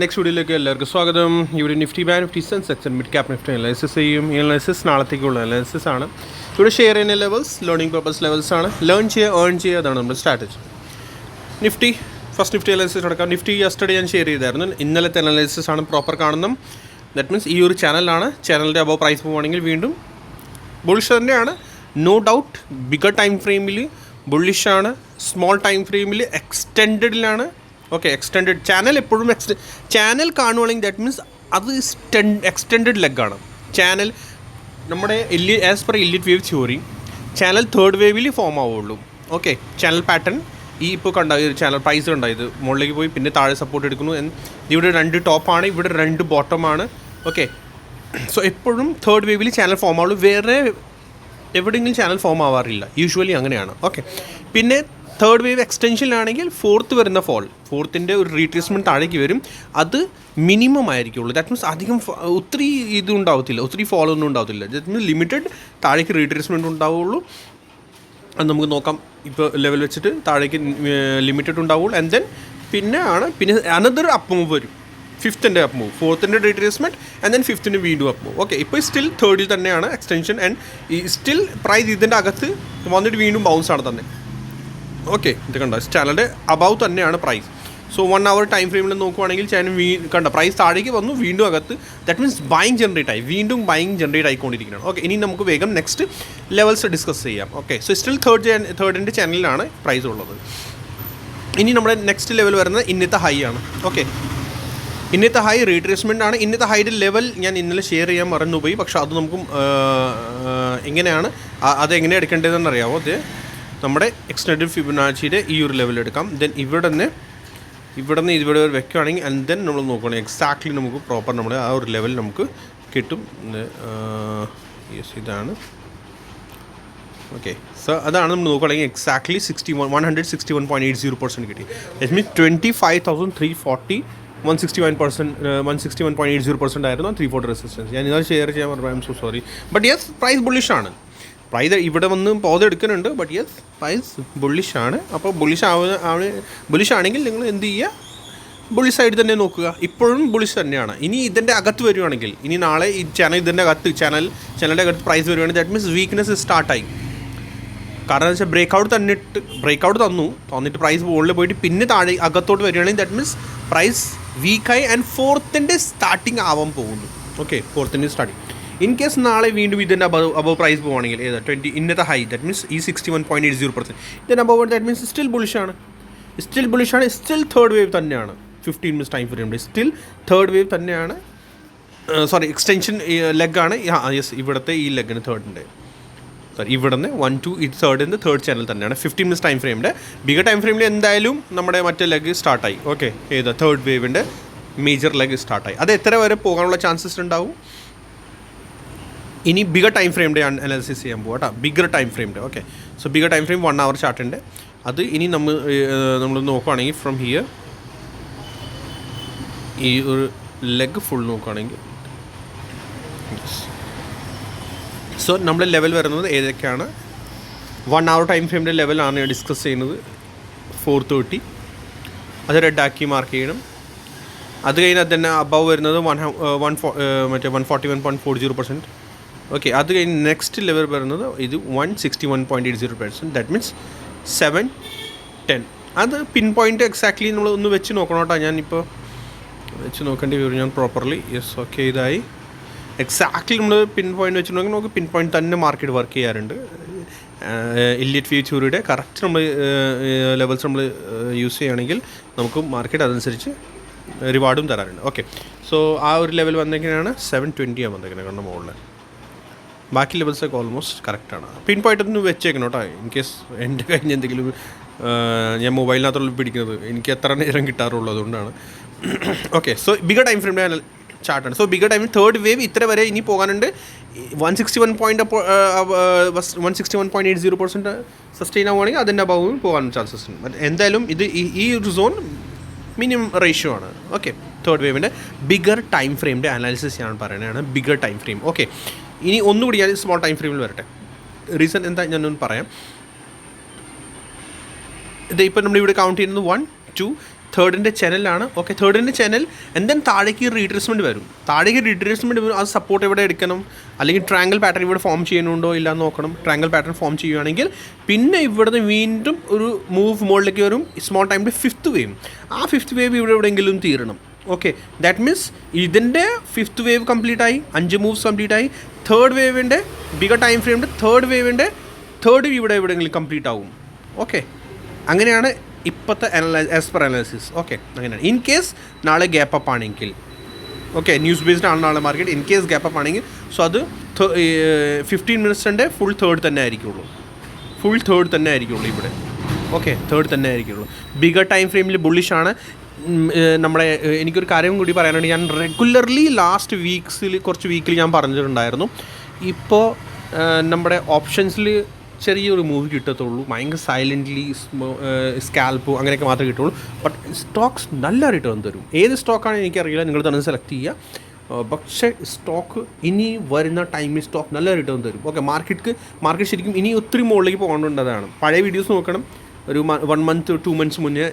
Next വീഡിയോയിലേക്ക് എല്ലാവർക്കും സ്വാഗതം. ഇവിടെ Nifty ban Nifty section mid cap Nifty analysis ചെയ്യും. ഈ അനാലിസിസ് നാളത്തേക്കുള്ള അനാലിസിസ് ആണ്. ഇവിടെ ഷെയർ ചെയ്യുന്ന ലെവൽസ് ലേണിംഗ് പർപ്പസ് ലെവൽസ് ആണ്. ലേൺ ചെയ്യുക ഏൺ ചെയ്യുക അതാണ് നമ്മുടെ strategy Nifty first Nifty analysis നടക്കാം. നിഫ്റ്റി യെസ്റ്റർഡേ ഞാൻ ഷെയർ ചെയ്തായിരുന്നു. ഇന്നലത്തെ അനാലിസിസ് ആണ് പ്രോപ്പർ കാണുന്നത്. ദാറ്റ് മീൻസ് ഈ ഒരു ചാനലാണ് ചാനലിന്റെ അബോ പ്രൈസ് പോവുകയാണെങ്കിൽ വീണ്ടും ബുള്ളിഷ് തന്നെയാണ്. നോ ഡൗട്ട് ബിഗർ ടൈം ഫ്രെയിമിൽ ബുള്ളിഷാണ് സ്മോൾ ടൈം ഫ്രെയിമിൽ എക്സ്റ്റെൻഡഡിലാണ് ഓക്കെ എക്സ്റ്റെൻഡ് ചാനൽ എപ്പോഴും എക്സ്റ്റ ചാനൽ കാണുവാണെങ്കിൽ ദാറ്റ് മീൻസ് അത് എക്സ്റ്റൻഡ് ലെഗ് ആണ്. ചാനൽ നമ്മുടെ എല്ലി as per Elliott wave theory channel third വേവിൽ form ആവുള്ളൂ. ഓക്കെ ചാനൽ പാറ്റേൺ ഈ ഇപ്പോൾ കണ്ട ഈ ചാനൽ പ്രൈസ് ഉണ്ടായത് മുകളിലേക്ക് പോയി പിന്നെ താഴെ സപ്പോർട്ട് എടുക്കുന്നു. ഇവിടെ രണ്ട് ടോപ്പാണ് ഇവിടെ രണ്ട് ബോട്ടമാണ് ഓക്കെ സോ എപ്പോഴും തേർഡ് വേവിൽ ചാനൽ ഫോം ആവുള്ളൂ. വേറെ എവിടെയെങ്കിലും ചാനൽ ഫോം ആവാറില്ല. യൂഷ്വലി അങ്ങനെയാണ്. ഓക്കെ പിന്നെ തേർഡ് വേവ് എക്സ്റ്റൻഷനിലാണെങ്കിൽ ഫോർത്ത് വരുന്ന ഫോൾ ഫോർത്തിന്റെ ഒരു റീട്രേസ്മെന്റ് താഴേക്ക് വരും. അത് മിനിമം ആയിരിക്കുള്ളൂ. ദാറ്റ് മീൻസ് അധികം ഒത്തിരി ഇത് ഉണ്ടാവത്തില്ല. ഒത്തിരി ഫോളോ ഒന്നും ഉണ്ടാവത്തില്ല. ദാറ്റ് മീൻസ് ലിമിറ്റഡ് താഴേക്ക് റീട്രേസ്മെന്റ് ഉണ്ടാവുള്ളൂ. അത് നമുക്ക് നോക്കാം. ഇപ്പോൾ ലെവൽ വെച്ചിട്ട് താഴേക്ക് ലിമിറ്റഡ് ഉണ്ടാവുള്ളൂ. ആൻഡ് ദെൻ പിന്നെ ആണ് പിന്നെ അനദർ അപ്പ് മൂവ് വരും. ഫിഫ്ത്തിന്റെ അപ്പ് മൂവ് ഫോർത്തിന്റെ റീട്രേസ്മെന്റ് ആൻഡ് ദെൻ ഫിഫ്ത്തിന് വീണ്ടും അപ്പ് മൂവ് ഓക്കെ ഇപ്പോൾ സ്റ്റിൽ തേർഡിൽ തന്നെയാണ് എക്സ്റ്റൻഷൻ ആൻഡ് ഈ സ്റ്റിൽ പ്രൈസ് ഇതിന്റെ അകത്ത് വന്നിട്ട് വീണ്ടും ബൗൺസ് ആണ് തന്നെ. ഓക്കെ ഇത് കണ്ടോ? സ്റ്റാലഡ് അബവ് തന്നെയാണ് price so one hour time ഫ്രെയിമിൽ നോക്കുവാണെങ്കിൽ ചാനൽ വീ കണ്ട പ്രൈസ് താഴേക്ക് വന്നു വീണ്ടും അകത്ത്. ദാറ്റ് മീൻസ് ബൈങ് ജനറേറ്റ് ആയി. വീണ്ടും ബൈങ് ജനറേറ്റ് ആയിക്കൊണ്ടിരിക്കുകയാണ്. ഓക്കെ ഇനി നമുക്ക് വേഗം നെക്സ്റ്റ് ലെവൽസ് ഡിസ്കസ് ചെയ്യാം. ഓക്കെ സോ സ്റ്റിൽ തേർഡ് തേർഡിന്റെ ചാനലിലാണ് പ്രൈസ് ഉള്ളത്. ഇനി നമ്മുടെ നെക്സ്റ്റ് ലെവൽ വരുന്നത് ഇന്നത്തെ ഹൈ ആണ്. ഓക്കെ ഇന്നത്തെ ഹൈ റീട്രേസ്മെന്റ് ആണ്. ഇന്നത്തെ ഹൈയുടെ ലെവൽ ഞാൻ ഇന്നലെ ഷെയർ ചെയ്യാൻ മറന്നുപോയി. പക്ഷേ അത് നമുക്ക് എങ്ങനെയാണ് അത് എങ്ങനെ എടുക്കേണ്ടതെന്ന് അറിയാമോ അത് നമ്മുടെ എക്സ്റ്റൻഡ് ഫിബനാച്ചിയുടെ ഈ ഒരു ലെവൽ എടുക്കാം. ദെൻ ഇവിടെ നിന്ന് ഇവിടെ നിന്ന് ഇവിടെ വരെ വെക്കുകയാണെങ്കിൽ ആൻഡ് ദെൻ നമ്മൾ നോക്കുകയാണെങ്കിൽ എക്സാക്ട്ലി നമുക്ക് പ്രോപ്പർ നമ്മുടെ ആ ഒരു ലെവൽ നമുക്ക് കിട്ടും. യെസ് ഇതാണ്. ഓക്കെ സോ അതാണ് നമ്മൾ നോക്കുകയാണെങ്കിൽ exactly sixty one one hundred sixty one point eight zero percent കിട്ടി. That means twenty five thousand three forty one sixty one percent one sixty one point eight zero percent ആയിരുന്നു three forty resistance ഞാൻ ഇതാണ് share ചെയ്യാൻ പറഞ്ഞു I M so sorry but yes price ബുള്ളിഷാണ് price ഇവിടെ വന്ന് പോത എടുക്കുന്നുണ്ട്. But yes price bullish ആണ്. അപ്പോൾ ബുള്ളിഷ് ആവുന്ന ബുള്ളിഷ് ആണെങ്കിൽ നിങ്ങൾ എന്ത് ചെയ്യുക? ബുള്ളിഷ് സൈഡ് തന്നെ നോക്കുക. ഇപ്പോഴും ബുള്ളിഷ് തന്നെയാണ്. ഇനി ഇതിന്റെ അകത്ത് വരുവാണെങ്കിൽ ഇനി നാളെ ഈ ചാനൽ ഇതിന്റെ അകത്ത് ചാനൽ ചാനലിന്റെ അകത്ത് പ്രൈസ് വരുവാണെങ്കിൽ ദാറ്റ് മീൻസ് വീക്ക്നെസ് സ്റ്റാർട്ടായി കാരണം വെച്ചാൽ ബ്രേക്ക് ഔട്ട് തന്നിട്ട് ബ്രേക്ക് ഔട്ട് തന്നു. തന്നിട്ട് പ്രൈസ് മുകളിൽ പോയിട്ട് പിന്നെ താഴെ അകത്തോട്ട് വരികയാണെങ്കിൽ ദാറ്റ് മീൻസ് പ്രൈസ് വീക്കായി ആൻഡ് ഫോർത്തിന്റെ സ്റ്റാർട്ടിങ് ആവാൻ പോകുന്നു. ഓക്കെ ഫോർത്തിന്റെ സ്റ്റാർട്ടിങ് ഇൻ കേസ് നാളെ വീണ്ടും ഇതിന്റെ അബവ് അബവ് പ്രൈസ് പോവുകയാണെങ്കിൽ ഏതാ? ട്വന്റി ഇന്നത്തെ ഹൈ ദാറ്റ് മീൻസ് ഈ sixty one point eight zero percent ഇതിന്റെ അബവ് ദാറ്റ് മീൻസ് സ്റ്റിൽ ബുളിഷാണ് സ്റ്റിൽ ബുളിഷാണ് സ്റ്റിൽ തേർഡ് വേവ് തന്നെയാണ്. ഫിഫ്റ്റീൻ മിനിറ്റ്സ് ടൈം ഫ്രീ ഉണ്ട്. സ്റ്റിൽ തേർഡ് വേവ് തന്നെയാണ്. സോറി എക്സ്റ്റൻഷൻ ലെഗാണ് യെസ് ഇവിടുത്തെ ഈ ലെഗിന് തേർഡിന്റെ സോറി ഇവിടുന്ന് വൺ ടു ഇത് തേർഡിന്റെ തേർഡ് ചാനൽ തന്നെയാണ്. ഫിഫ്റ്റീൻ മിനിറ്റ്സ് ടൈം ഫ്രെയിമിന്റെ ബിഗർ ടൈം ഫ്രെയിമിൽ എന്തായാലും നമ്മുടെ മറ്റേ ലെഗ് സ്റ്റാർട്ടായി ഓക്കെ ഏത്? തേർഡ് വേവിന്റെ മേജർ ലെഗ് സ്റ്റാർട്ടായി അത് എത്ര വരെ പോകാനുള്ള ചാൻസസ് ഉണ്ടാവും? ഇനി ബിഗർ ടൈം ഫ്രെയിമിന്റെ അനാലിസിസ് ചെയ്യാൻ പോകാം കേട്ടോ ബിഗർ ടൈം ഫ്രെയിമിന്റെ okay so bigger time frame one hour ചാർട്ടുണ്ട് അത് ഇനി നമ്മൾ നമ്മൾ നോക്കുകയാണെങ്കിൽ ഫ്രം ഹിയർ ഈ ഒരു ലെഗ് ഫുൾ നോക്കുകയാണെങ്കിൽ സോ നമ്മുടെ ലെവൽ വരുന്നത് ഏതൊക്കെയാണ്? വൺ അവർ ടൈം ഫ്രെയിമിന്റെ ലെവലാണ് ഡിസ്കസ് ചെയ്യുന്നത്. ഫോർ തേർട്ടി അത് റെഡാക്കി മാർക്ക് ചെയ്യണം. അത് കഴിഞ്ഞാൽ തന്നെ അബവ് വരുന്നത് വൺ വൺ ഫോ മറ്റേ one forty one point four zero percent okay അത് കഴിഞ്ഞ് നെക്സ്റ്റ് ലെവൽ വരുന്നത് ഇത് one sixty one point eight zero percent that means seven ten അത് പിൻ പോയിന്റ് എക്സാക്ട്ലി നമ്മൾ ഒന്ന് വെച്ച് നോക്കണം കേട്ടോ. ഞാനിപ്പോൾ വെച്ച് നോക്കേണ്ടി വരും ഞാൻ പ്രോപ്പർലി യെസ് ഓക്കെ ഇതായി. എക്സാക്ട്ലി നമ്മൾ പിൻ പോയിന്റ് വെച്ച് നോക്കി നമുക്ക് പിൻ പോയിന്റ് തന്നെ മാർക്കറ്റ് വർക്ക് ചെയ്യാറുണ്ട്. ഇല്ലിയറ്റ് ഫ്യൂച്ചൂരിയുടെ കറക്റ്റ് നമ്മൾ ലെവൽസ് നമ്മൾ യൂസ് ചെയ്യുകയാണെങ്കിൽ നമുക്ക് മാർക്കറ്റ് അതനുസരിച്ച് റിവാർഡും തരാറുണ്ട്. ഓക്കെ സോ ആ ഒരു ലെവൽ വന്നേക്കാണ് സെവൻ ട്വന്റിയാണ് വന്നേക്കുന്നത് കണ്ട മുകളിൽ ബാക്കി ലെവൽസൊക്കെ ഓൾമോസ്റ്റ് കറക്റ്റാണ് പിൻ പോയിട്ട് ഒന്ന് വെച്ചേക്കണം കേട്ടോ ഇൻ കേസ് എന്റെ കഴിഞ്ഞ് എന്തെങ്കിലും ഞാൻ മൊബൈലിനകത്തുള്ള പിടിക്കുന്നത് എനിക്ക് എത്ര നേരം കിട്ടാറുള്ളൂ അതുകൊണ്ടാണ്. ഓക്കെ സോ ബിഗർ ടൈം ഫ്രെയിമിന്റെ ചാർട്ടാണ് so bigger time third wave ഇത്ര വരെ ഇനി പോകാനുണ്ട്. One sixty one point one sixty one point eight zero percent sustain ആവുകയാണെങ്കിൽ അതിന്റെ അഭാവം പോകാൻ ചാൻസസ് ഉണ്ട്. ബട്ട് എന്തായാലും ഇത് ഈ ഒരു സോൺ മിനിമം റേഷ്യോ ആണ്. ഓക്കെ തേർഡ് വേവിന്റെ ബിഗർ ടൈം ഫ്രെയിമിന്റെ അനാലിസിസ് ഞാൻ പറയുന്നതാണ് ബിഗർ ടൈം ഫ്രെയിം ഓക്കെ ഇനി ഒന്നുകൂടി ഞാൻ സ്മോൾ ടൈം ഫ്രെയിമിൽ വരട്ടെ. റീസൺ എന്താ ഞാനൊന്ന് പറയാം. ഇത് ഇപ്പം നമ്മളിവിടെ കൗണ്ട് ചെയ്യുന്നത് വൺ ടു തേർഡിന്റെ ചാനലാണ് ഓക്കെ തേർഡിന്റെ ചാനൽ എന്തെങ്കിലും താഴേക്ക് റീട്രേസ്മെന്റ് വരും. താഴേക്ക് റീട്രേസ്മെന്റ് വരും. അത് സപ്പോർട്ട് എവിടെ എടുക്കണം? അല്ലെങ്കിൽ ട്രാങ്കിൾ പാറ്റേൺ ഇവിടെ ഫോം ചെയ്യുന്നുണ്ടോ ഇല്ല എന്ന് നോക്കണം. ട്രാങ്കിൾ പാറ്റേൺ ഫോം ചെയ്യുകയാണെങ്കിൽ പിന്നെ ഇവിടുന്ന് വീണ്ടും ഒരു മൂവ് മുകളിലേക്ക് വരും. സ്മോൾ ടൈമിൽ ഫിഫ്ത്ത് വേവ് ആ ഫിഫ്ത്ത് വേവ് ഇവിടെ എവിടെയെങ്കിലും തീരണം. ഓക്കെ ദാറ്റ് മീൻസ് ഇതിന്റെ ഫിഫ്ത്ത് വേവ് കംപ്ലീറ്റ് ആയി അഞ്ച് മൂവ്സ് കംപ്ലീറ്റ് ആയി. തേർഡ് വേവിന്റെ ബിഗർ ടൈം ഫ്രെയിമിന്റെ തേർഡ് വേവിന്റെ തേർഡ് ഇവിടെ എവിടെയെങ്കിലും കംപ്ലീറ്റ് ആവും. ഓക്കെ അങ്ങനെയാണ് ഇപ്പോഴത്തെ analyse as per analysis okay അങ്ങനെയാണ്. ഇൻ കേസ് നാളെ ഗ്യാപ്പ് അപ്പ് ആണെങ്കിൽ. ഓക്കെ ന്യൂസ് ബേസ്ഡ് ആണ് നാളെ market in case gap up ആണെങ്കിൽ സോ അത് ഫിഫ്റ്റീൻ മിനിറ്റ്സിന്റെ ഫുൾ തേർഡ് തന്നെ ആയിരിക്കുള്ളൂ. ഫുൾ തേർഡ് തന്നെ ആയിരിക്കുള്ളൂ ഇവിടെ. ഓക്കെ തേർഡ് തന്നെ ആയിരിക്കുള്ളൂ. ബിഗർ ടൈം ഫ്രെയിമിൽ ബുള്ളിഷാണ് നമ്മുടെ ഏഹ്, എനിക്കൊരു കാര്യം കൂടി പറയാനുണ്ട്. ഞാൻ റെഗുലർലി ലാസ്റ്റ് വീക്സിൽ കുറച്ച് വീക്കിൽ ഞാൻ പറഞ്ഞിട്ടുണ്ടായിരുന്നു. ഇപ്പോൾ നമ്മുടെ ഓപ്ഷൻസിൽ ചെറിയൊരു മൂവ് കിട്ടത്തുള്ളൂ. ഭയങ്കര സൈലന്റ്ലി സ്കാൽപ്പ് അങ്ങനെയൊക്കെ മാത്രമേ കിട്ടുള്ളൂ ബട്ട് സ്റ്റോക്സ് നല്ല റിട്ടേൺ തരും. ഏത് സ്റ്റോക്കാണ് എനിക്കറിയില്ല. നിങ്ങൾ തന്നെ സെലക്ട് ചെയ്യുക. പക്ഷേ സ്റ്റോക്ക് ഇനി വരുന്ന ടൈമിൽ സ്റ്റോക്ക് നല്ല റിട്ടേൺ തരും. ഓക്കെ മാർക്കറ്റ് മാർക്കറ്റ് ശരിക്കും ഇനി ഒത്തിരി മുകളിലേക്ക് പോകേണ്ടതാണ്. പഴയ വീഡിയോസ് നോക്കണം. ഒരു വൺ മന്ത് ടു മന്ത്സ് മുന്നേ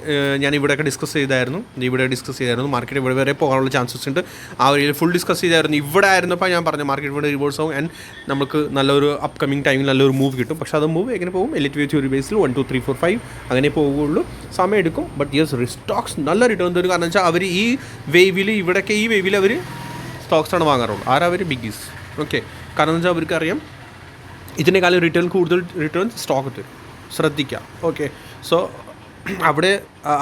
ഞാൻ ഇവിടെയൊക്കെ ഡിസ്കസ് ചെയ്തായിരുന്നു. ഇവിടെ ഡിസ്കസ് ചെയ്തായിരുന്നു. മാർക്കറ്റ് ഇവിടെ വരെ പോകാനുള്ള ചാൻസസ് ഉണ്ട്. ആ ഒരു ഫുൾ ഡിസ്കസ് ചെയ്തായിരുന്നു. ഇവിടെ ആയിരുന്നപ്പോൾ ഞാൻ പറഞ്ഞു മാർക്കറ്റ് ഇവിടെ റിവേഴ്സ് ആവും ആൻഡ് നമുക്ക് നല്ലൊരു അപ്കമിങ് ടൈമിൽ നല്ലൊരു മൂവ് കിട്ടും. പക്ഷേ അത് മൂവ് എങ്ങനെ പോകും? എലിറ്റ് വെച്ച് ഒരു ബേസിൽ one two three four five അങ്ങനെ പോകുള്ളൂ. സമയം എടുക്കും. ബട്ട് യെസ് റിസ്റ്റോക്സ് നല്ല റിട്ടേൺ തരും. കാരണം വെച്ചാൽ അവർ ഈ വേവിൽ ഇവിടെയൊക്കെ ഈ വേവിൽ അവർ സ്റ്റോക്സ് ആണ് വാങ്ങാറുള്ളൂ. ആരാ അവർ ബിഗ്ഗീസ് ഓക്കെ കാരണം എന്ന് വെച്ചാൽ അവർക്കറിയാം ഇതിനേക്കാളും റിട്ടേൺ കൂടുതൽ റിട്ടേൺ സ്റ്റോക്ക് തരും. ശ്രദ്ധിക്കാം. ഓക്കെ സോ അവിടെ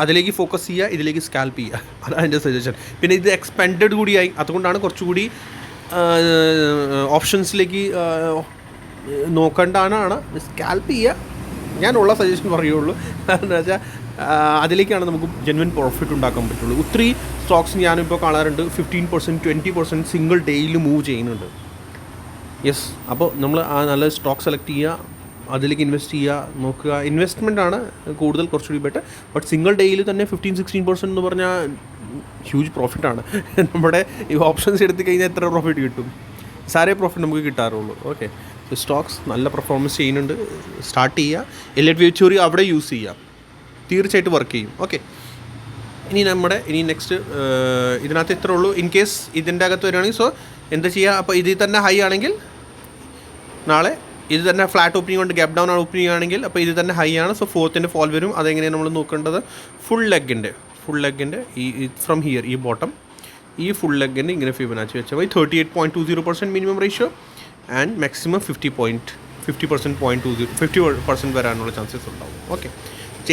അതിലേക്ക് ഫോക്കസ് ചെയ്യുക ഇതിലേക്ക് സ്കാൽപ്പ് ചെയ്യുക. അതാണ് എന്റെ സജഷൻ പിന്നെ ഇത് എക്സ്പെൻഡഡ് കൂടിയായി. അതുകൊണ്ടാണ് കുറച്ചുകൂടി ഓപ്ഷൻസിലേക്ക് നോക്കേണ്ടതാണ്. സ്കാൽപ്പ് ചെയ്യുക. ഞാനുള്ള സജഷൻ പറയുള്ളൂ. കാരണം വെച്ചാൽ അതിലേക്കാണ് നമുക്ക് ജെൻവിൻ പ്രോഫിറ്റ് ഉണ്ടാക്കാൻ പറ്റുള്ളൂ. ഒത്തിരി സ്റ്റോക്സ് ഞാനിപ്പോൾ കാണാറുണ്ട്. Fifteen percent twenty percent single ഡേയിൽ മൂവ് ചെയ്യുന്നുണ്ട്. യെസ് അപ്പോൾ നമ്മൾ ആ നല്ല സ്റ്റോക്ക് സെലക്ട് ചെയ്യുക. അതിലേക്ക് ഇൻവെസ്റ്റ് ചെയ്യുക നോക്കുക. ഇൻവെസ്റ്റ്മെന്റ് ആണ് കൂടുതൽ കുറച്ചുകൂടി ബെറ്റർ ബട്ട് സിംഗിൾ ഡേയിൽ തന്നെ ഫിഫ്റ്റീൻ സിക്സ്റ്റീൻ പെർസെന്റ് എന്ന് പറഞ്ഞാൽ ഹ്യൂജ് പ്രോഫിറ്റാണ് നമ്മുടെ ഈ ഓപ്ഷൻസ് എടുത്തു കഴിഞ്ഞാൽ എത്ര പ്രോഫിറ്റ് കിട്ടും? സാരേ പ്രോഫിറ്റ് നമുക്ക് കിട്ടാറുള്ളൂ. ഓക്കെ സ്റ്റോക്സ് നല്ല പെർഫോമൻസ് ചെയ്യുന്നുണ്ട്. സ്റ്റാർട്ട് ചെയ്യുക എല്ലാ വെച്ചൂറി അവിടെ യൂസ് ചെയ്യുക തീർച്ചയായിട്ടും വർക്ക് ചെയ്യും. ഓക്കെ ഇനി നമ്മുടെ ഇനി നെക്സ്റ്റ് ഇതിനകത്ത് ഇത്രേ ഉള്ളൂ. ഇൻ കേസ് ഇതിന്റെ അകത്ത് വരികയാണെങ്കിൽ സോ എന്താ ചെയ്യുക അപ്പോൾ ഇതിൽ തന്നെ ഹൈ ആണെങ്കിൽ നാളെ ഇത് തന്നെ ഫ്ലാറ്റ് ഓപ്പണിംഗ് കൊണ്ട് ഗ്യാപ്പ് ഡൗൺ ആണ് ഓപ്പണിംഗ് ആണെങ്കിൽ അപ്പോൾ ഇത് തന്നെ ഹൈ ആണ്. സോ ഫോർത്തിന്റെ ഫോൾ വരും. അതെങ്ങനെയാണ് നമ്മൾ നോക്കേണ്ടത്? ഫുൾ ലെഗിന്റെ ഫുൾ ലെഗിന്റെ ഈ ഫ്രം ഹിയർ ഈ ബോട്ടം ഈ ഫുൾ ലെഗിന്റെ ഇങ്ങനെ ഫിബനാച്ചി വെച്ചാൽ മതി. Thirty eight point two zero percent minimum ratio and maximum fifty point fifty percent point two zero fifty percent വരാനുള്ള ചാൻസസ് ഉണ്ടാവും. ഓക്കെ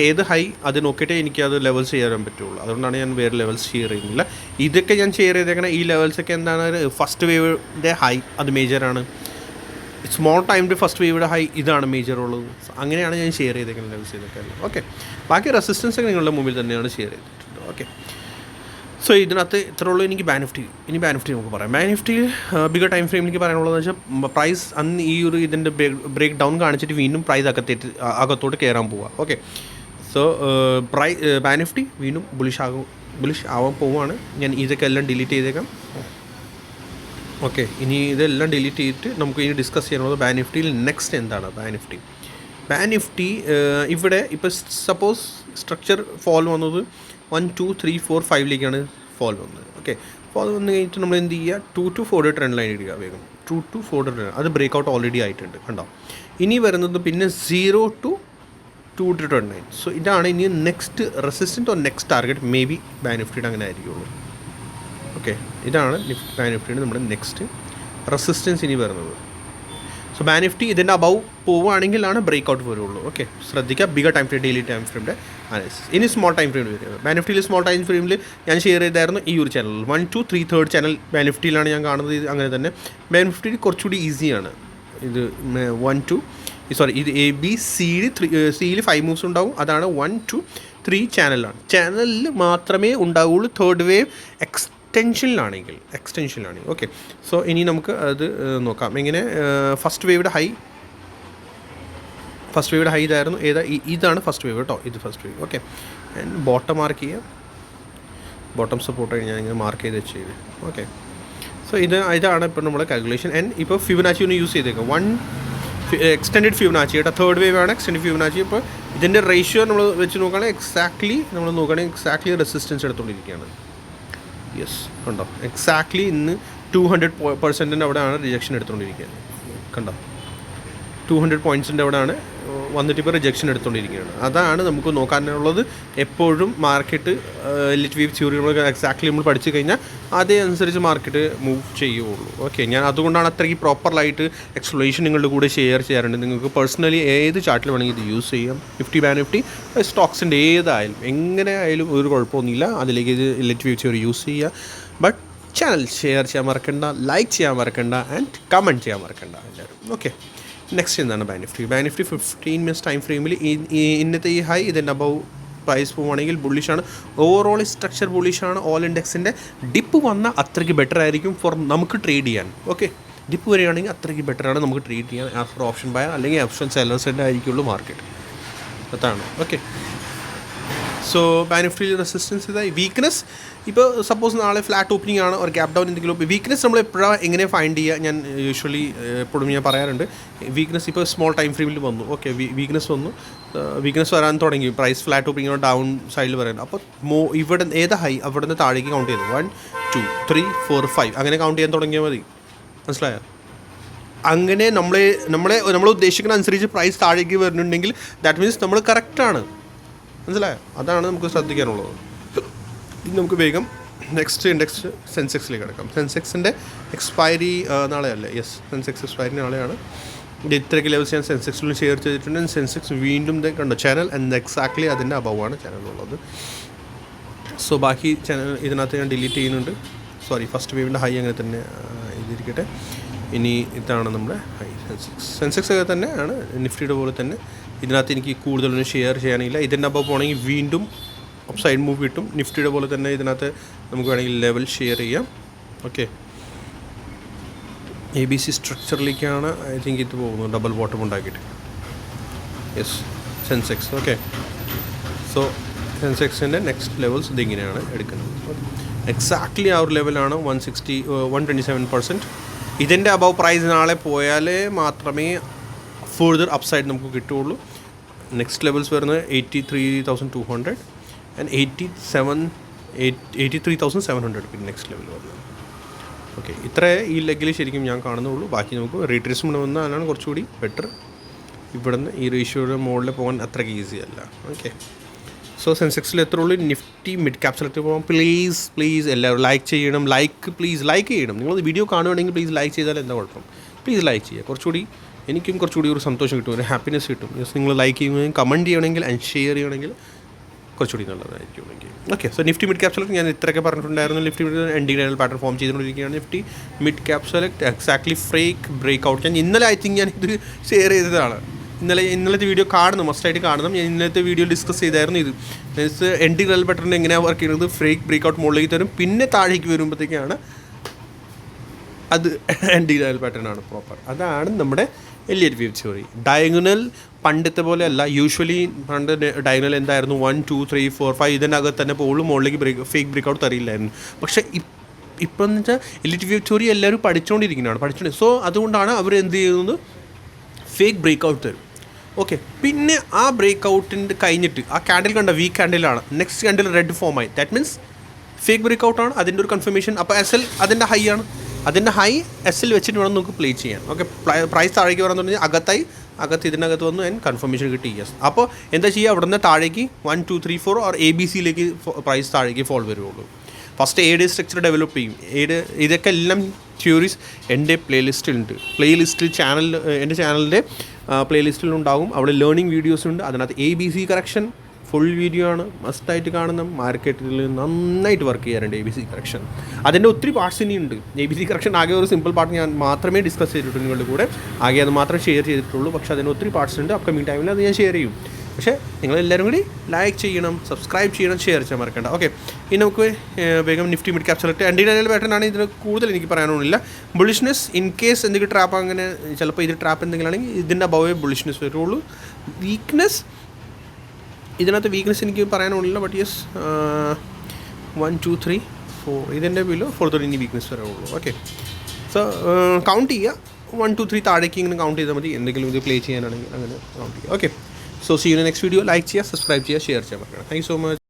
ഏത് ഹൈ അത് നോക്കിയിട്ടേ എനിക്ക് അത് ലെവൽസ് ചെയ്യാൻ പറ്റുള്ളൂ. അതുകൊണ്ടാണ് ഞാൻ വേറെ ലെവൽസ് ഷെയർ ചെയ്യുന്നില്ല. ഇതൊക്കെ ഞാൻ ഷെയർ ചെയ്തേക്കണ ഈ ലെവൽസൊക്കെ എന്താണ്? ഫസ്റ്റ് വേവിന്റെ ഹൈ അത് മേജറാണ് സ്മോൾ ടു ഫസ്റ്റ് വേവിയുടെ ഹൈ ഇതാണ് മേജർ ഉള്ളത്. അങ്ങനെയാണ് ഞാൻ ഷെയർ ചെയ്തേക്കുന്നത് ലെവൽസ് ചെയ്തൊക്കെ ഓക്കെ ബാക്കി റെസിസ്റ്റൻസ് ഒക്കെ നിങ്ങളുടെ മുമ്പിൽ തന്നെയാണ് ഷെയർ ചെയ്തിട്ടുണ്ട് ഓക്കെ സോ ഇതിനകത്ത് ഇത്ര ഉള്ളൂ. എനിക്ക് ബാനിഫ്റ്റി ഇനി ബാനിഫ്റ്റി നമുക്ക് പറയാം. ബാനിഫ്റ്റി ബിഗർ ടൈം ഫ്രെയിമിലേക്ക് പറയാനുള്ളതെന്ന് വെച്ചാൽ പ്രൈസ് അന്ന് ഈ ഒരു ഇതിന്റെ ബ്രേക്ക് ഡൗൺ കാണിച്ചിട്ട് വീണ്ടും പ്രൈസ് അകത്തേറ്റ് അകത്തോട്ട് കയറാൻ പോവുക ഓക്കെ സോ പ്രൈ ബാനിഫ്റ്റി വീണ്ടും ബുളിഷ് ആകും ബുളിഷ് ആവാൻ പോവുകയാണ് ഞാൻ ഇതൊക്കെ എല്ലാം ഡിലീറ്റ് ചെയ്തേക്കാം. ഓക്കെ ഇനി ഇതെല്ലാം ഡിലീറ്റ് ചെയ്തിട്ട് നമുക്ക് ഇനി ഡിസ്കസ് ചെയ്യണത് ബാൻ നിഫ്റ്റിയിൽ നെക്സ്റ്റ് എന്താണ് ബാൻ നിഫ്റ്റി ബാൻ നിഫ്റ്റി ഇവിടെ ഇപ്പോൾ സപ്പോസ് സ്ട്രക്ചർ ഫോൾ വന്നത് വൺ ടു ത്രീ ഫോർ ഫൈവിലേക്കാണ് ഫോൾ വന്നത്. ഓക്കെ ഫോൾ വന്നു കഴിഞ്ഞിട്ട് നമ്മൾ എന്ത് ചെയ്യുക? Two two four trend line ഇടുക വേഗം. ടു ടു ഫോർ ട്രെൻഡ് അത് ബ്രേക്ക് ഔട്ട് ഓൾറെഡി ആയിട്ടുണ്ട് കണ്ടോ? ഇനി വരുന്നത് പിന്നെ zero two two trend line so ഇതാണ് ഇനി next resistant or next target may be bank നിഫ്റ്റിയുടെ അങ്ങനെ ആയിരിക്കുള്ളൂ. ഓക്കെ ഇതാണ് നിഫ്റ്റി ബാങ്ക് നിഫ്റ്റിയുടെ നമ്മുടെ നെക്സ്റ്റ് റെസിസ്റ്റൻസ് ഇനി വരുന്നത്. സോ ബാങ്ക് നിഫ്റ്റി ഇതിന്റെ അബവ് പോവുകയാണെങ്കിലാണ് ബ്രേക്ക് ഔട്ട് വരുള്ളൂ. ഓക്കെ ശ്രദ്ധിക്കുക. Bigger time frame daily time ഫ്രെയിമിന്റെ അനാലിസിസ് ഇനി സ്മോൾ ടൈം ഫ്രെയിം വരുന്നത് ബാങ്ക് നിഫ്റ്റിയിൽ സ്മോൾ ടൈം ഫ്രെയിമിൽ ഞാൻ ഷെയർ ചെയ്തായിരുന്നു ഈ ഒരു channel one two three third channel bank നിഫ്റ്റിയിലാണ് ഞാൻ കാണുന്നത്. അങ്ങനെ തന്നെ. ബാങ്ക് നിഫ്റ്റിയിൽ കുറച്ചുകൂടി ഈസിയാണ് ഇത് വൺ ടു സോറി ഇത് എ ബി സിയിൽ ത്രീ സിയിൽ ഫൈവ് മൂവ്സ് ഉണ്ടാവും. അതാണ് വൺ ടു ത്രീ ചാനലാണ് ചാനലിൽ മാത്രമേ ഉണ്ടാവുള്ളൂ തേർഡ് വേവ് എക്സ്റ്റൻഷനിലാണെങ്കിൽ എക്സ്റ്റൻഷനിലാണെങ്കിൽ ഓക്കെ സോ ഇനി നമുക്ക് അത് നോക്കാം. എങ്ങനെ ഫസ്റ്റ് വേവിടെ ഹൈ ഫസ്റ്റ് വേവിടെ ഹൈ ഇതായിരുന്നു. ഏതാ ഇതാണ് ഫസ്റ്റ് വേവ് കേട്ടോ ഇത് first wave okay bottom mark ചെയ്യുക. ബോട്ടം സപ്പോർട്ട് ഞാൻ ഇങ്ങനെ മാർക്ക് ചെയ്ത് വെച്ച് ചെയ്ത് ഓക്കെ സോ ഇത് ഇതാണ് ഇപ്പോൾ നമ്മുടെ കാൽക്കുലേഷൻ ആൻഡ് ഇപ്പോൾ ഫിബനാച്ചി ഒന്ന് യൂസ് ചെയ്തേക്കാം. വൺ എക്സ്റ്റെൻഡ് ഫ്യൂനാച്ചി കേട്ടോ തേർഡ് വേവ് ആണ് എക്സ്റ്റെൻഡ് ഫ്യൂനാച്ചി ഇപ്പോൾ ഇതിന്റെ റേഷ്യോ നമ്മൾ വെച്ച് നോക്കുകയാണെങ്കിൽ എക്സാക്ട്ലി നമ്മൾ നോക്കുകയാണെങ്കിൽ എക്സാക്ട്ലി റെസിസ്റ്റൻസ് എടുത്തുകൊണ്ടിരിക്കുകയാണ്. യെസ് കണ്ടോ? എക്സാക്ട്ലി ഇന്ന് ടു ഹൺഡ്രഡ് പെർസെന്റിന്റെ അവിടെയാണ് റിജക്ഷൻ എടുത്തുകൊണ്ടിരിക്കുന്നത്. കണ്ടോ? ടു ഹൺഡ്രഡ് പോയിന്റ്സിന്റെ അവിടെയാണ് വന്നിട്ട് ഇപ്പോൾ റിജക്ഷൻ എടുത്തുകൊണ്ടിരിക്കുകയാണ് അതാണ് നമുക്ക് നോക്കാനുള്ളത്. എപ്പോഴും മാർക്കറ്റ് ലിറ്റ് വീവ് തിയറി നമ്മൾ എക്സാക്ട്ലി നമ്മൾ പഠിച്ചു കഴിഞ്ഞാൽ അതേ അനുസരിച്ച് മാർക്കറ്റ് മൂവ് ചെയ്യുള്ളൂ ഓക്കെ ഞാൻ അതുകൊണ്ടാണ് അത്രയ്ക്ക് പ്രോപ്പറായിട്ട് എക്സ്പ്ലനേഷൻ നിങ്ങളുടെ കൂടെ ഷെയർ ചെയ്യാറുണ്ട്. നിങ്ങൾക്ക് പേഴ്സണലി ഏത് ചാർട്ടിൽ വേണമെങ്കിൽ ഇത് യൂസ് ചെയ്യാം. ഫിഫ്റ്റി ബാൻ ഫിഫ്റ്റി സ്റ്റോക്സിന്റെ ഏതായാലും എങ്ങനെ ആയാലും ഒരു കുഴപ്പമൊന്നുമില്ല. അതിലേക്ക് ഇത് ലിറ്റ് വീവ് തിയറി യൂസ് ചെയ്യുക. ബട്ട് ചാനൽ ഷെയർ ചെയ്യാൻ മറക്കണ്ട ലൈക്ക് ചെയ്യാൻ മറക്കണ്ട ആൻഡ് കമന്റ് ചെയ്യാൻ മറക്കണ്ട എല്ലാവരും. ഓക്കെ നെക്സ്റ്റ് എന്താണ് bank Nifty bank Nifty fifteen minutes time ഫ്രെയിമിൽ ഇന്നത്തെ ഈ ഹൈ ഇതിന്റെ അബവ് പ്രൈസ് പോവുകയാണെങ്കിൽ ബുള്ളിഷാണ് ഓവറോൾ സ്ട്രക്ചർ ബുള്ളിഷാണ് ഓൾ ഇൻഡെക്സിന്റെ ഡിപ്പ് വന്നാൽ അത്രയ്ക്ക് ബെറ്റർ ആയിരിക്കും ഫോർ നമുക്ക് ട്രേഡ് ചെയ്യാൻ. ഓക്കെ ഡിപ്പ് വരികയാണെങ്കിൽ അത്രയ്ക്ക് ബെറ്റർ ആണ് നമുക്ക് ട്രേഡ് ചെയ്യാൻ. ആസ് ഫോർ ഓപ്ഷൻ ബയർ അല്ലെങ്കിൽ ഓപ്ഷൻ സെല്ലേഴ്സിന്റെ ആയിരിക്കുള്ളൂ മാർക്കറ്റ് അതാണ്. ഓക്കെ സോ ബാനിഫ്റ്റിയിൽ റെസിസ്റ്റൻസ് ഇതായി. വീക്ക്നെസ് ഇപ്പോൾ സപ്പോസ് നാളെ ഫ്ലാറ്റ് ഓപ്പണിംഗ് ആണ് ഒരു ഗ്യാപ് ഡൗൺ എന്തെങ്കിലും വീക്ക്നെസ് നമ്മൾ എപ്പോഴാണ് എങ്ങനെ ഫൈൻഡ് ചെയ്യുക ഞാൻ യൂഷ്വലി എപ്പോഴും ഞാൻ പറയാറുണ്ട്. വീക്ക്നെസ് ഇപ്പോൾ സ്മോൾ ടൈം ഫ്രെയിമിൽ വന്നു. ഓക്കെ വീക്ക്നെസ് വന്നു. വീക്ക്നെസ് വരാൻ തുടങ്ങി. പ്രൈസ് ഫ്ലാറ്റ് ഓപ്പണിംഗ് ഡൗൺ സൈഡിൽ പറയുന്നത് അപ്പോൾ മോ ഇവിടെ ഏത് ഹൈ അവിടെ നിന്ന് താഴേക്ക് കൗണ്ട് ചെയ്തു. One two three four five അങ്ങനെ കൗണ്ട് ചെയ്യാൻ തുടങ്ങിയാൽ മതി. മനസ്സിലായോ? അങ്ങനെ നമ്മളെ നമ്മളെ നമ്മൾ ഉദ്ദേശിക്കുന്ന അനുസരിച്ച് പ്രൈസ് താഴേക്ക് വരുന്നുണ്ടെങ്കിൽ ദാറ്റ് മീൻസ് നമ്മൾ കറക്റ്റാണ് മനസ്സിലായോ? അതാണ് നമുക്ക് ശ്രദ്ധിക്കാനുള്ളത്. ഇനി നമുക്ക് വേഗം നെക്സ്റ്റ് ഇൻഡെക്സ് സെൻസെക്സിലേക്ക് കിടക്കാം. സെൻസെക്സിന്റെ എക്സ്പയറി നാളെയല്ലേ? യെസ് സെൻസെക്സ് എക്സ്പയറി നാളെയാണ്. ഇത് ഇത്രയ്ക്ക് ലെവൽസ് ഞാൻ സെൻസെക്സിൽ ഷെയർ ചെയ്തിട്ടുണ്ട്. സെൻസെക്സ് വീണ്ടും കണ്ടോ? ചാനൽ ആൻഡ് എക്സാക്ട്ലി അതിന്റെ അബവാണ് ചാനലുള്ളത് സോ ബാക്കി ചാനൽ ഇതിനകത്ത് ഞാൻ ഡിലീറ്റ് ചെയ്യുന്നുണ്ട്. സോറി ഫസ്റ്റ് വേവിന്റെ ഹൈ അങ്ങനെ തന്നെ ഇതിരിക്കട്ടെ ഇനി ഇതാണ് നമ്മുടെ ഹൈ സെൻസെക്സ് സെൻസെക്സ് ഒക്കെ തന്നെ ആണ് നിഫ്റ്റിയുടെ പോലെ തന്നെ. ഇതിനകത്ത് എനിക്ക് കൂടുതലൊന്നും ഷെയർ ചെയ്യാനില്ല. ഇതിന്റെ അപ്പോൾ പോകണമെങ്കിൽ വീണ്ടും സൈഡ് മൂവ് കിട്ടും. നിഫ്റ്റിയുടെ പോലെ തന്നെ ഇതിനകത്ത് നമുക്ക് വേണമെങ്കിൽ ലെവൽ ഷെയർ ചെയ്യാം. ഓക്കെ എ ബി സി സ്ട്രക്ചറിലേക്കാണ് ഐ തിങ്ക് ഇത് പോകുന്നത്. ഡബിൾ ബോട്ടം ഉണ്ടാക്കിയിട്ട്. യെസ് സെൻസെക്സ് ഓക്കെ സോ സെൻസെക്സിന്റെ നെക്സ്റ്റ് ലെവൽസ് ഇതിങ്ങനെയാണ് എടുക്കുന്നത്. എക്സാക്ട്ലി ആ ഒരു ലെവലാണ് one sixty one twenty seven percent ഇതിന്റെ അബവ് പ്രൈസ് നാളെ പോയാലേ മാത്രമേ ഫുർദർ അപ്സൈഡ് നമുക്ക് കിട്ടുകയുള്ളൂ. നെക്സ്റ്റ് ലെവൽസ് വരുന്നത് eighty three thousand two hundred and eighty seven eighty three thousand seven hundred പിന്നെ നെക്സ്റ്റ് ലെവൽ വന്നത് ഓക്കെ ഇത്ര ഈ ലെഗിൽ ശരിക്കും ഞാൻ കാണുന്നുള്ളൂ. ബാക്കി നമുക്ക് റീട്രേസ്മെന്റ് വന്നാലാണ് കുറച്ചുകൂടി ബെറ്റർ ഇവിടുന്ന് ഈ റേഷ്യോയുടെ മുകളിൽ പോകാൻ അത്രയ്ക്ക് ഈസി അല്ല. ഓക്കെ സോ സെൻസെക്സിൽ എത്ര ഉള്ളൂ നിഫ്റ്റി മിഡ് ക്യാപ്സിലേക്ക് പോകാം? പ്ലീസ് പ്ലീസ് എല്ലാവരും ലൈക്ക് ചെയ്യണം. ലൈക്ക് പ്ലീസ് ലൈക്ക് ചെയ്യണം. നിങ്ങൾ വീഡിയോ കാണുകയാണെങ്കിൽ പ്ലീസ് ലൈക്ക് ചെയ്താൽ എന്താ കുഴപ്പം? പ്ലീസ് ലൈക്ക് ചെയ്യുക. കുറച്ചുകൂടി എനിക്കും കുറച്ചുകൂടി ഒരു സന്തോഷം കിട്ടും. ഒരു ഹാപ്പിനെസ് കിട്ടും. നിങ്ങൾ ലൈക്ക് ചെയ്യുകയും കമന്റ് ചെയ്യണമെങ്കിൽ ആൻഡ് ഷെയർ ചെയ്യണമെങ്കിൽ കുറച്ചുകൂടി നല്ലതായിരിക്കും എങ്കിൽ. Okay so Nifty mid cap select ഞാൻ ഇത്രയൊക്കെ പറഞ്ഞിട്ടുണ്ടായിരുന്നു. നിഫ്റ്റി മിഡ് എൻഡിങ് ലൈനൽ പാറ്റേൺ ഫോം ചെയ്തുകൊണ്ടിരിക്കുകയാണ് Nifty mid cap select exactly fake break out ഞാൻ ഇന്നലെ ഐ തിങ്ക് ഞാൻ ഇത് ഷെയർ ചെയ്തതാണ്. ഇന്നലെ ഇന്നലത്തെ വീഡിയോ കാണുന്നു മസ്റ്റായിട്ട് കാണണം ഞാൻ ഇന്നലത്തെ വീഡിയോ ഡിസ്കസ് ചെയ്തായിരുന്നു ഇത്. മീൻസ് എൻഡിങ് ലൈനൽ പാറ്റേൺ എങ്ങനെയാണ് വർക്ക് ചെയ്യുന്നത്? ഫ്രേക്ക് ബ്രേക്ക് ഔട്ട് മുകളിലേക്ക് തരും. പിന്നെ താഴേക്ക് വരുമ്പോഴത്തേക്കാണ് അത് എൻഡി ലൈനൽ പാറ്റേൺ ആണ് പ്രോപ്പർ അതാണ് നമ്മുടെ എലിയറ്റ് വ്യൂ തിയറി ഡയഗണൽ പണ്ടത്തെ പോലെ അല്ല യൂഷ്വലി പണ്ട് ഡയഗണൽ എന്തായിരുന്നു? One two three four five ഇതിനകത്ത് തന്നെ പോളും മുകളിലേക്ക് ബ്രേക്ക് ഫേക്ക് ബ്രേക്ക് ഔട്ട് പക്ഷേ ഇപ്പം എന്ന് വെച്ചാൽ എലിറ്റ് വ്യൂ തിയറി എല്ലാവരും പഠിച്ചുകൊണ്ടിരിക്കുന്നതാണ് പഠിച്ചുകൊണ്ട് സോ അതുകൊണ്ടാണ് അവർ എന്ത് ചെയ്യുന്നത്? ഫേക്ക് ബ്രേക്ക് ഔട്ട് തരും. ഓക്കെ പിന്നെ ആ ബ്രേക്ക് ഔട്ടിന്റെ കഴിഞ്ഞിട്ട് ആ ക്യാൻഡിൽ കണ്ട വീക്ക് ക്യാൻഡിലാണ് നെക്സ്റ്റ് ക്യാൻഡിൽ റെഡ് ഫോമായി ദാറ്റ് മീൻസ് ഫേക്ക് ബ്രേക്ക് ഔട്ടാണ് അതിന്റെ ഒരു കൺഫർമേഷൻ അപ്പോൾ എസ് എൽ അതിന്റെ ഹൈ ആണ്. അതിന്റെ ഹൈ എസ്സിൽ വെച്ചിട്ട് വേണം നമുക്ക് പ്ലേ ചെയ്യാൻ. ഓക്കെ പ്രൈസ് താഴേക്ക് വരാൻ പറഞ്ഞാൽ അകത്തായി അകത്ത് ഇതിനകത്ത് വന്നു ഞാൻ കൺഫർമേഷൻ കിട്ടി യെസ് അപ്പോൾ എന്താ ചെയ്യുക അവിടെ നിന്ന് താഴേക്ക് one two three four or A B സിയിലേക്ക് പ്രൈസ് താഴേക്ക് ഫോൾ വരുള്ളൂ ഫസ്റ്റ് എയ്ഡ് സ്ട്രക്ചർ ഡെവലപ്പ് ചെയ്യും. എയ്ഡ് ഇതൊക്കെ എല്ലാം തിയറീസ് എന്റെ പ്ലേലിസ്റ്റിലുണ്ട് പ്ലേലിസ്റ്റിൽ ചാനൽ എന്റെ ചാനലിന്റെ പ്ലേലിസ്റ്റിലുണ്ടാകും അവിടെ ലേണിംഗ് വീഡിയോസ് ഉണ്ട്. അതിനകത്ത് A B C correction full video ആണ് മസ്റ്റായിട്ട് കാണുന്ന മാർക്കറ്റിൽ നന്നായിട്ട് വർക്ക് ചെയ്യാറുണ്ട് എ ബി സി കറക്ഷൻ അതിന്റെ ഒത്തിരി പാർട്സ് ഇനിയുണ്ട്. എ ബി സി കറക്ഷൻ ആകെ ഒരു സിമ്പിൾ പാർട്ട് ഞാൻ മാത്രമേ ഡിസ്കസ് ചെയ്തിട്ടുള്ളൂ നിങ്ങളുടെ കൂടെ. ആകെ അത് മാത്രം ഷെയർ ചെയ്തിട്ടുള്ളൂ. പക്ഷേ അതിന് ഒത്തിരി പാർട്സ് ഉണ്ട്. അപ്കമിങ് ടൈമിൽ അത് ഞാൻ ഷെയർ ചെയ്യും. പക്ഷേ നിങ്ങളെല്ലാവരും കൂടി ലൈക്ക് ചെയ്യണം സബ്സ്ക്രൈബ് ചെയ്യണം ഷെയർ ചെയ്യാൻ മറക്കണ്ട. ഓക്കെ ഇനി നമുക്ക് വേഗം നിഫ്റ്റി മിഡ് ക്യാപ് സെലക്ട് എന്റെ നയൽ പാറ്റേൺ ആണ് ഇതിന് കൂടുതൽ എനിക്ക് പറയാനൊന്നുമില്ല. ബുളിഷ്നെസ് ഇൻ കേസ് എന്തെങ്കിലും ട്രാപ്പ് അങ്ങനെ ചിലപ്പോൾ ഇത് ട്രാപ്പ് എന്തെങ്കിലും ആണെങ്കിൽ ഇതിന്റെ അബവേ ബുളിഷ്നെസ് വരുള്ളൂ. വീക്ക്നെസ് ഇതിനകത്ത് വീക്ക്നെസ് എനിക്ക് പറയാനുള്ളില്ല but yes one two three four ഇതിന്റെ ബില്ലോ ഫോർ തൊട്ട് ഇനി വീക്ക്നെസ് വരെ ഉള്ളൂ ഓക്കെ സോ കൗണ്ട് ചെയ്യുക. വൺ ടു ത്രീ താഴേക്ക് ഇങ്ങനെ കൗണ്ട് ചെയ്താൽ മതി. എന്തെങ്കിലും ഇത് പ്ലേ ചെയ്യാനാണെങ്കിൽ അങ്ങനെ കൗണ്ട് ചെയ്യുക. Okay so see you next video like ചെയ്യുക സബ്സ്ക്രൈബ് ചെയ്യുക ഷെയർ ചെയ്യാൻ പറ്റണം താങ്ക് യു സോ മച്ച്